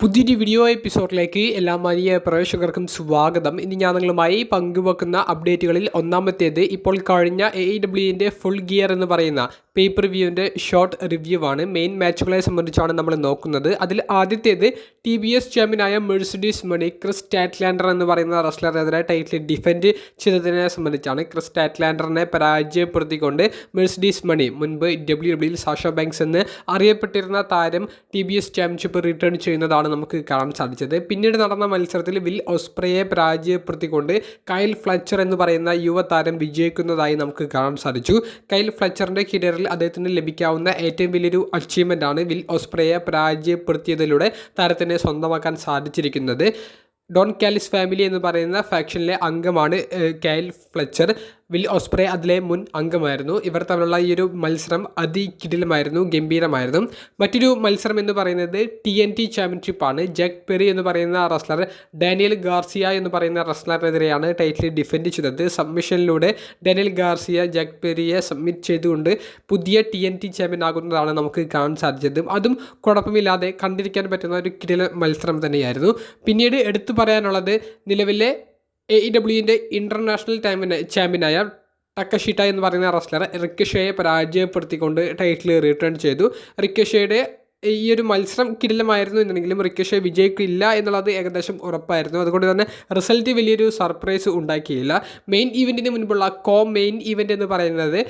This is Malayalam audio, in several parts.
പുതിയൊരു വീഡിയോ എപ്പിസോഡിലേക്ക് എല്ലാ മാന്യ പ്രേക്ഷകർക്കും സ്വാഗതം. ഇനി ഞാൻ നിങ്ങളുമായി പങ്കുവെക്കുന്ന അപ്ഡേറ്റുകളിൽ ഒന്നാമത്തേത് ഇപ്പോൾ കഴിഞ്ഞ എ ഡബ്ല്യുവിന്റെ ഫുൾ ഗിയർ എന്ന് പറയുന്ന പേപ്പർ വ്യൂവിന്റെ ഷോർട്ട് റിവ്യൂ ആണ്. മെയിൻ മാച്ചുകളെ സംബന്ധിച്ചാണ് നമ്മൾ നോക്കുന്നത്. അതിൽ ആദ്യത്തേത് ടി ബി എസ് ചാമ്പ്യനായ മെഴ്സിഡീസ് മണി ക്രിസ് ടാറ്റ്ലാൻഡർ എന്ന് പറയുന്ന റസ്ലറിനെതിരെ ടൈറ്റിൽ ഡിഫെൻഡ് ചെയ്തതിനെ സംബന്ധിച്ചാണ് ക്രിസ് ടാറ്റ്ലാൻഡറിനെ പരാജയപ്പെടുത്തിക്കൊണ്ട് മെഴ്സിഡീസ് മണി മുൻപ് ഡബ്ല്യു ഡബ്ല്യുയിൽ സാഷ ബാങ്ക്സ് എന്ന് അറിയപ്പെട്ടിരുന്ന താരം T B S championship return ചെയ്യുന്നതാണ് നമുക്ക് കാണാൻ സാധിച്ചത്. പിന്നീട് നടന്ന മത്സരത്തിൽ വിൽ ഓസ്പ്രയെ പരാജയപ്പെടുത്തിക്കൊണ്ട് കൈൽ ഫ്ലച്ചർ എന്ന് പറയുന്ന യുവതാരം വിജയിക്കുന്നതായി നമുക്ക് കാണാൻ സാധിച്ചു. കൈൽ ഫ്ലച്ചറിന്റെ കരിയറിൽ അദ്ദേഹത്തിന് ലഭിക്കാവുന്ന ഏറ്റവും വലിയൊരു അച്ചീവ്മെന്റ് ആണ് വിൽ ഓസ്പ്രയെ പരാജയപ്പെടുത്തിയതിലൂടെ താരത്തിനെ സ്വന്തമാക്കാൻ സാധിച്ചിരിക്കുന്നത്. ഡോൺ കാലിസ് ഫാമിലി എന്ന് പറയുന്ന ഫാക്ഷനിലെ അംഗമാണ് കാൽ ഫ്ലച്ചർ. വിൽ ഓസ്പ്രെ അതിലെ മുൻ അംഗമായിരുന്നു. ഇവർ തമ്മിലുള്ള ഈ ഒരു മത്സരം അതികിടിലമായിരുന്നു ഗംഭീരമായിരുന്നു. മറ്റൊരു മത്സരം എന്ന് പറയുന്നത് ടി എൻ ടി ചാമ്പ്യൻഷിപ്പാണ് ജാക്ക് പെറി എന്ന് പറയുന്ന റസ്ലർ ഡാനിയൽ ഗാർസിയ എന്ന് പറയുന്ന റസ്ലറിനെതിരെയാണ് ടൈറ്റിൽ ഡിഫെൻഡ് ചെയ്തത്. സബ്മിഷനിലൂടെ ഡാനിയൽ ഗാർസിയ ജാക്ക് പെറിയെ സബ്മിറ്റ് ചെയ്തുകൊണ്ട് പുതിയ ടി എൻ ടി ചാമ്പ്യൻ ആകുന്നതാണ് നമുക്ക് കാണാൻ സാധിച്ചത്. അതും കുഴപ്പമില്ലാതെ കണ്ടിരിക്കാൻ പറ്റുന്ന ഒരു കിടില മത്സരം തന്നെയായിരുന്നു. പിന്നീട് എടുത്തു പറയാനുള്ളത് നിലവിലെ എ ഇ ഡബ്ല്യുവിന്റെ ഇന്റർനാഷണൽ ടൈമിന് ചാമ്പ്യനായ ടക്കഷിട്ട എന്ന് പറയുന്ന റസ്ലർ റിക്കഷയെ പരാജയപ്പെടുത്തിക്കൊണ്ട് ടൈറ്റിൽ റിട്ടേൺ ചെയ്തു. റിക്കഷയുടെ ഈ ഒരു മത്സരം കിടിലമായിരുന്നു എന്നുണ്ടെങ്കിലും റിക്കഷെ വിജയിക്കില്ല എന്നുള്ളത് ഏകദേശം ഉറപ്പായിരുന്നു. അതുകൊണ്ട് തന്നെ റിസൾട്ട് വലിയൊരു സർപ്രൈസ് ഉണ്ടാക്കിയില്ല. മെയിൻ ഇവന്റിന് മുൻപുള്ള കോ മെയിൻ ഇവന്റ് എന്ന് പറയുന്നത്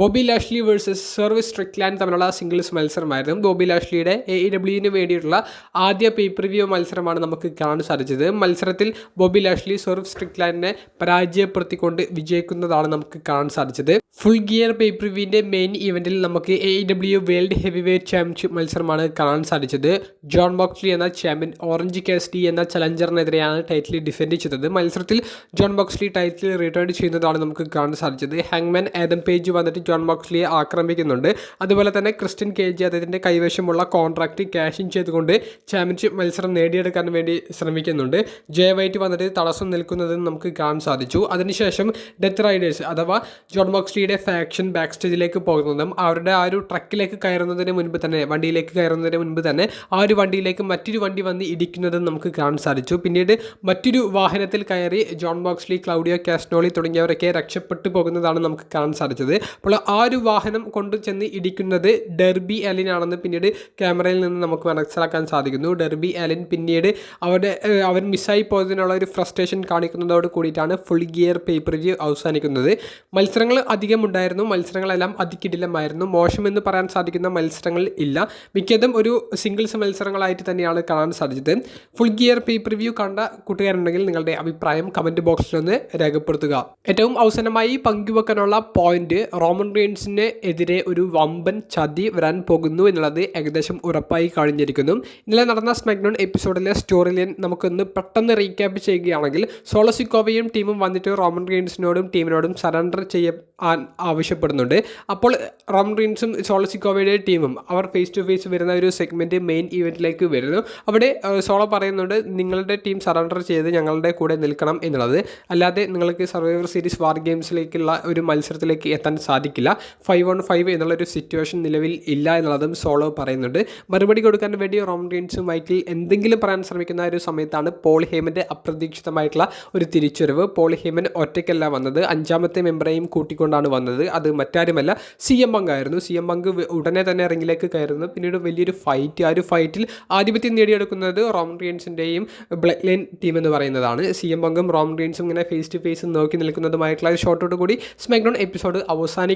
Bobby Lashley versus Swerve Strickland തമ്മിലുള്ള സിംഗിൾസ് മത്സരമായിരുന്നു. ബോബി ലാഷ്ലിയുടെ എ ഇ ഡബ്ല്യുവിന് വേണ്ടിയിട്ടുള്ള ആദ്യ പേപ്പർ വ്യൂ മത്സരമാണ് നമുക്ക് കാണാൻ സാധിച്ചത്. മത്സരത്തിൽ ബോബി ലാഷ്ലി സർവ് സ്ട്രിക്ലാൻഡിനെ പരാജയപ്പെടുത്തിക്കൊണ്ട് വിജയിക്കുന്നതാണ് നമുക്ക് കാണാൻ സാധിച്ചത്. ഫുൾ ഗിയർ പേപ്പർ വ്യൂവിന്റെ മെയിൻ ഇവന്റിൽ നമുക്ക് A E W world heavyweight championship മത്സരമാണ് കാണാൻ സാധിച്ചത്. ജോൺ ബോക്സ്ലി എന്ന ചാമ്പ്യൻ ഓറഞ്ച് കാസ്റ്റി എന്ന ചലഞ്ചറിനെതിരെയാണ് ടൈറ്റിൽ ഡിഫെൻഡ് ചെയ്തത്. മത്സരത്തിൽ ജോൺ ബോക്സ്ലി ടൈറ്റിൽ റിട്ടേൺ ചെയ്യുന്നതാണ് നമുക്ക് കാണാൻ സാധിച്ചത്. ഹാങ്മാൻ ആദം പേജ് വന്നിട്ട് ജോൺ മോക്സ്ലിയെ ആക്രമിക്കുന്നുണ്ട്. അതുപോലെ തന്നെ ക്രിസ്ത്യൻ കെ ജി അദ്ദേഹത്തിന്റെ കൈവശമുള്ള കോൺട്രാക്റ്റ് ക്യാഷിൻ ചെയ്തുകൊണ്ട് ചാമ്പ്യൻഷിപ്പ് മത്സരം നേടിയെടുക്കാൻ വേണ്ടി ശ്രമിക്കുന്നുണ്ട്. ജെ വൈറ്റ് വന്നിട്ട് തടസ്സം നിൽക്കുന്നത് നമുക്ക് കാണാൻ സാധിച്ചു. അതിനുശേഷം ഡെത്ത് റൈഡേഴ്സ് അഥവാ ജോൺ ബോക്സ്ലിയുടെ ഫാക്ഷൻ ബാക്ക് സ്റ്റേജിലേക്ക് പോകുന്നതും അവരുടെ ആ ഒരു ട്രക്കിലേക്ക് കയറുന്നതിന് മുൻപ് തന്നെ വണ്ടിയിലേക്ക് കയറുന്നതിന് മുൻപ് തന്നെ ആ ഒരു വണ്ടിയിലേക്ക് മറ്റൊരു വണ്ടി വന്ന് ഇടിക്കുന്നതും നമുക്ക് കാണാൻ സാധിച്ചു. പിന്നീട് മറ്റൊരു വാഹനത്തിൽ കയറി ജോൺ ബോക്സ്ലി ക്ലൗഡിയോ കാസ്നോളി തുടങ്ങിയവരൊക്കെ രക്ഷപ്പെട്ടു പോകുന്നതാണ് നമുക്ക് കാണാൻ സാധിച്ചത്. അപ്പോൾ ആ ഒരു വാഹനം കൊണ്ട് ചെന്ന് ഇടിക്കുന്നത് ഡെർബി അലിനാണെന്ന് പിന്നീട് ക്യാമറയിൽ നിന്ന് നമുക്ക് മനസ്സിലാക്കാൻ സാധിക്കുന്നു. ഡെർബി അലിൻ പിന്നീട് അവരുടെ അവർ മിസ്സായി പോയതിനുള്ള ഒരു ഫ്രസ്ട്രേഷൻ കാണിക്കുന്നതോട് കൂടിയിട്ടാണ് ഫുൾ ഗിയർ പേപ്പർ വ്യൂ അവസാനിക്കുന്നത്. മത്സരങ്ങൾ അധികം ഉണ്ടായിരുന്നു. മത്സരങ്ങളെല്ലാം അതികിടിലമായിരുന്നു. മോശമെന്ന് പറയാൻ സാധിക്കുന്ന മത്സരങ്ങൾ ഇല്ല. മിക്കതും ഒരു സിംഗിൾസ് മത്സരങ്ങളായിട്ട് തന്നെയാണ് കാണാൻ സാധിച്ചത്. ഫുൾ ഗിയർ പേപ്പർ വ്യൂ കണ്ട കൂട്ടുകാരുണ്ടെങ്കിൽ നിങ്ങളുടെ അഭിപ്രായം കമന്റ് ബോക്സിലൊന്ന് രേഖപ്പെടുത്തുക. ഏറ്റവും അവസാനമായി പങ്കുവെക്കാനുള്ള പോയിന്റ് റോമൻ റെയിൻസിന് എതിരെ ഒരു വമ്പൻ ചതി വരാൻ പോകുന്നു എന്നുള്ളത് ഏകദേശം ഉറപ്പായി കഴിഞ്ഞിരിക്കുന്നു ഇന്നലെ നടന്ന സ്മാക്ഡൗൺ എപ്പിസോഡിലെ സ്റ്റോറി ലൈൻ നമുക്കൊന്ന് പെട്ടെന്ന് റീക്യാപ്പ് ചെയ്യുകയാണെങ്കിൽ സോളസിക്കോവയും ടീമും വന്നിട്ട് റോമൻ റീൻസിനോടും ടീമിനോടും സറണ്ടർ ചെയ്യാൻ ആവശ്യപ്പെടുന്നുണ്ട്. അപ്പോൾ റോമൻ റെയിൻസും സോളസിക്കോവയുടെ ടീമും അവർ ഫേസ് ടു ഫേസ് വരുന്ന ഒരു സെഗ്മെന്റ് മെയിൻ ഇവന്റിലേക്ക് വരുന്നു. അവിടെ സോളോ പറയുന്നുണ്ട് നിങ്ങളുടെ ടീം സറണ്ടർ ചെയ്ത് ഞങ്ങളുടെ കൂടെ നിൽക്കണം എന്നുള്ളത്. അല്ലാതെ നിങ്ങൾക്ക് സർവൈവർ സീരീസ് വാർ ഗെയിംസിലേക്കുള്ള ഒരു മത്സരത്തിലേക്ക് എത്താൻ സാധിക്കില്ല. ഫൈവ് ഓൺ ഫൈവ് എന്നുള്ളൊരു സിറ്റുവേഷൻ നിലവിൽ ഇല്ല എന്നുള്ളതും സോളോ പറയുന്നുണ്ട്. മറുപടി കൊടുക്കാൻ വേണ്ടി റോംഗ്രീൻസും മൈക്കിൽ എന്തെങ്കിലും പറയാൻ ശ്രമിക്കുന്ന ഒരു സമയത്താണ് പോൾ ഹേമന്റെ അപ്രതീക്ഷിതമായിട്ടുള്ള ഒരു തിരിച്ചുവരവ്. പോൾ ഹേമൻ ഒറ്റയ്ക്കല്ല വന്നത്. അഞ്ചാമത്തെ മെമ്പറേയും കൂട്ടിക്കൊണ്ടാണ് വന്നത്. അത് മറ്റാരുമല്ല സി എം ബങ്ക് ആയിരുന്നു. സി എം പങ്ക് ഉടനെ തന്നെ റിങ്ങിലേക്ക് കയറുന്നു. പിന്നീട് വലിയൊരു ഫൈറ്റ് ആ ഒരു ഫൈറ്റിൽ ആധിപത്യം നേടിയെടുക്കുന്നത് റോം റീൻസിന്റെയും ബ്ലഡ് ലൈൻ ടീം എന്ന് പറയുന്നതാണ്. സി എം റോമൻ റീൻസും ഇങ്ങനെ ഫേസ് ടു ഫേസ് നോക്കി നിൽക്കുന്നതുമായിട്ടുള്ള ഒരു ഷോട്ടോട് കൂടി സ്മാക്ഡൗൺ എപ്പിസോഡ്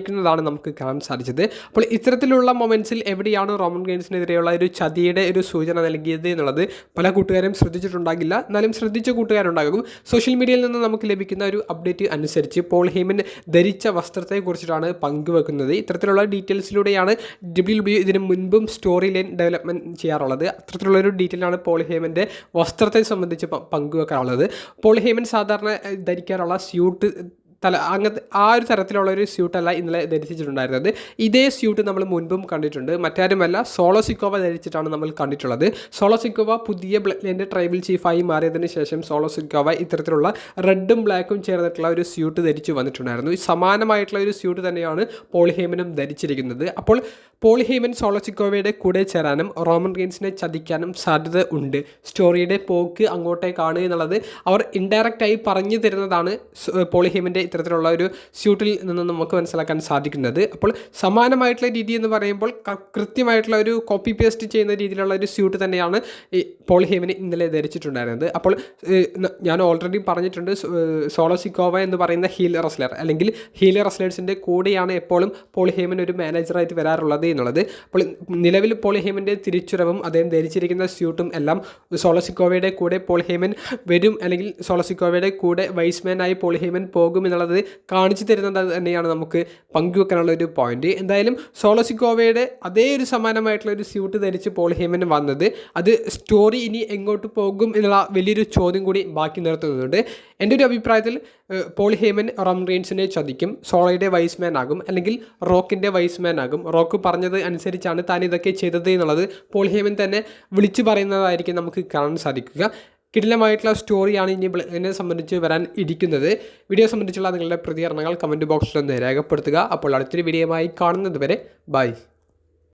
അവസാനിക്കുന്നതാണ് നമുക്ക് കാണാൻ സാധിച്ചത്. അപ്പോൾ ഇത്തരത്തിലുള്ള മൊമെന്റ്സിൽ എവിടെയാണ് റോമൻ ഗെയിംസിനെതിരെയുള്ള ഒരു ചതിയുടെ ഒരു സൂചന നൽകിയത് എന്നുള്ളത് പല കൂട്ടുകാരും ശ്രദ്ധിച്ചിട്ടുണ്ടാകില്ല. എന്നാലും ശ്രദ്ധിച്ച കൂട്ടുകാരുണ്ടാകും. സോഷ്യൽ മീഡിയയിൽ നിന്ന് നമുക്ക് ലഭിക്കുന്ന ഒരു അപ്ഡേറ്റ് അനുസരിച്ച് പോൾ ഹേമൻ ധരിച്ച വസ്ത്രത്തെക്കുറിച്ചിട്ടാണ് പങ്കുവെക്കുന്നത്. ഇത്തരത്തിലുള്ള ഡീറ്റെയിൽസിലൂടെയാണ് ഡബ്ല്യു ഡബ്ല്യു ഇതിന് മുൻപും സ്റ്റോറി ലൈൻ ഡെവലപ്മെന്റ് ചെയ്യാറുള്ളത്. അത്തരത്തിലുള്ള ഒരു ഡീറ്റെയിലാണ് പോൾ ഹേമന്റെ വസ്ത്രത്തെ സംബന്ധിച്ച് പങ്കുവെക്കാറുള്ളത്. പോൾ ഹേമൻ സാധാരണ ധരിക്കാറുള്ള സ്യൂട്ട് തല അങ്ങനത്തെ ആ ഒരു തരത്തിലുള്ള ഒരു സ്യൂട്ടല്ല ഇന്നലെ ധരിച്ചിട്ടുണ്ടായിരുന്നത്. ഇതേ സ്യൂട്ട് നമ്മൾ മുൻപും കണ്ടിട്ടുണ്ട്. മറ്റാരുമല്ല സോളോ സിക്കോവ ധരിച്ചിട്ടാണ് നമ്മൾ കണ്ടിട്ടുള്ളത്. സോളോ സിക്കോവ പുതിയ ബ്ലഡ് ലൈന്റെ ട്രൈബൽ ചീഫായി മാറിയതിന് ശേഷം സോളോ സിക്കോവ ഇത്തരത്തിലുള്ള റെഡും ബ്ലാക്കും ചേർന്നിട്ടുള്ള ഒരു സ്യൂട്ട് ധരിച്ചു വന്നിട്ടുണ്ടായിരുന്നു. സമാനമായിട്ടുള്ള ഒരു സ്യൂട്ട് തന്നെയാണ് പോളിഹേമനും ധരിച്ചിരിക്കുന്നത്. അപ്പോൾ പോളിഹേമൻ സോളോ സിക്കോവയുടെ കൂടെ ചേരാനും റോമൻ റീൻസിനെ ചതിക്കാനും സാധ്യത ഉണ്ട്. സ്റ്റോറിയുടെ പോക്ക് അങ്ങോട്ടേക്കാണ് എന്നുള്ളത് അവർ ഇൻഡയറക്റ്റായി പറഞ്ഞു തരുന്നതാണ് സ് പോൾ ഹേമന്റെ ഇത്തരത്തിലുള്ള ഒരു സ്യൂട്ടിൽ നിന്ന് നമുക്ക് മനസ്സിലാക്കാൻ സാധിക്കുന്നത്. അപ്പോൾ സമാനമായിട്ടുള്ള രീതി എന്ന് പറയുമ്പോൾ കൃത്യമായിട്ടുള്ള ഒരു കോപ്പി പേസ്റ്റ് ചെയ്യുന്ന രീതിയിലുള്ള ഒരു സ്യൂട്ട് തന്നെയാണ് ഈ പോൾ ഹേമന് ഇന്നലെ ധരിച്ചിട്ടുണ്ടായിരുന്നത്. അപ്പോൾ ഞാൻ ഓൾറെഡി പറഞ്ഞിട്ടുണ്ട് സോളോ സിക്കോവ എന്ന് പറയുന്ന ഹീൽ റസ്ലർ അല്ലെങ്കിൽ ഹീൽ റസ്ലേഴ്സിന്റെ കൂടെയാണ് എപ്പോഴും പോൾ ഹേമൻ ഒരു മാനേജറായിട്ട് വരാറുള്ളത് എന്നുള്ളത്. അപ്പോൾ നിലവിൽ പോൾ ഹേമന്റെ തിരിച്ചുറവും അദ്ദേഹം ധരിച്ചിരിക്കുന്ന സ്യൂട്ടും എല്ലാം സോളോ സിക്കോവയുടെ കൂടെ പോൾ ഹേമൻ വരും അല്ലെങ്കിൽ സോളോ സിക്കോവയുടെ കൂടെ വൈസ്മാനായി പോൾ ഹേമൻ പോകും എന്നുള്ളത് കാണിച്ചു തരുന്നത് തന്നെയാണ് നമുക്ക് പങ്കുവെക്കാനുള്ള ഒരു പോയിന്റ് എന്തായാലും സോളോ സിക്കോവയുടെ അതേ ഒരു സമാനമായിട്ടുള്ള ഒരു സ്യൂട്ട് ധരിച്ച് പോൾ ഹേമൻ വന്നത് അത് സ്റ്റോറി ഇനി എങ്ങോട്ട് പോകും എന്നുള്ള വലിയൊരു ചോദ്യം കൂടി ബാക്കി നിർത്തുന്നുണ്ട്. എന്റെ ഒരു അഭിപ്രായത്തിൽ പോൾ ഹേമൻ റംറീൻസിനെ ചതിക്കും സോളോയുടെ വൈസ്മാൻ ആകും അല്ലെങ്കിൽ റോക്കിന്റെ വൈസ്മാൻ ആകും. റോക്ക് പറഞ്ഞത് അനുസരിച്ചാണ് താൻ ഇതൊക്കെ ചെയ്തത് എന്നുള്ളത് പോൾ ഹേമൻ തന്നെ വിളിച്ചു പറയുന്നതായിരിക്കും നമുക്ക് കാണാൻ സാധിക്കുക. കിടിലമായിട്ടുള്ള സ്റ്റോറിയാണ് ഇനി എന്നെ സംബന്ധിച്ച് വരാൻ ഇരിക്കുന്നത്. വീഡിയോ സംബന്ധിച്ചുള്ള നിങ്ങളുടെ പ്രതികരണങ്ങൾ കമന്റ് ബോക്സിൽ ഒന്ന് രേഖപ്പെടുത്തുക. അപ്പോൾ അടുത്തൊരു വീഡിയോയുമായി കാണുന്നത് വരെ ബൈ.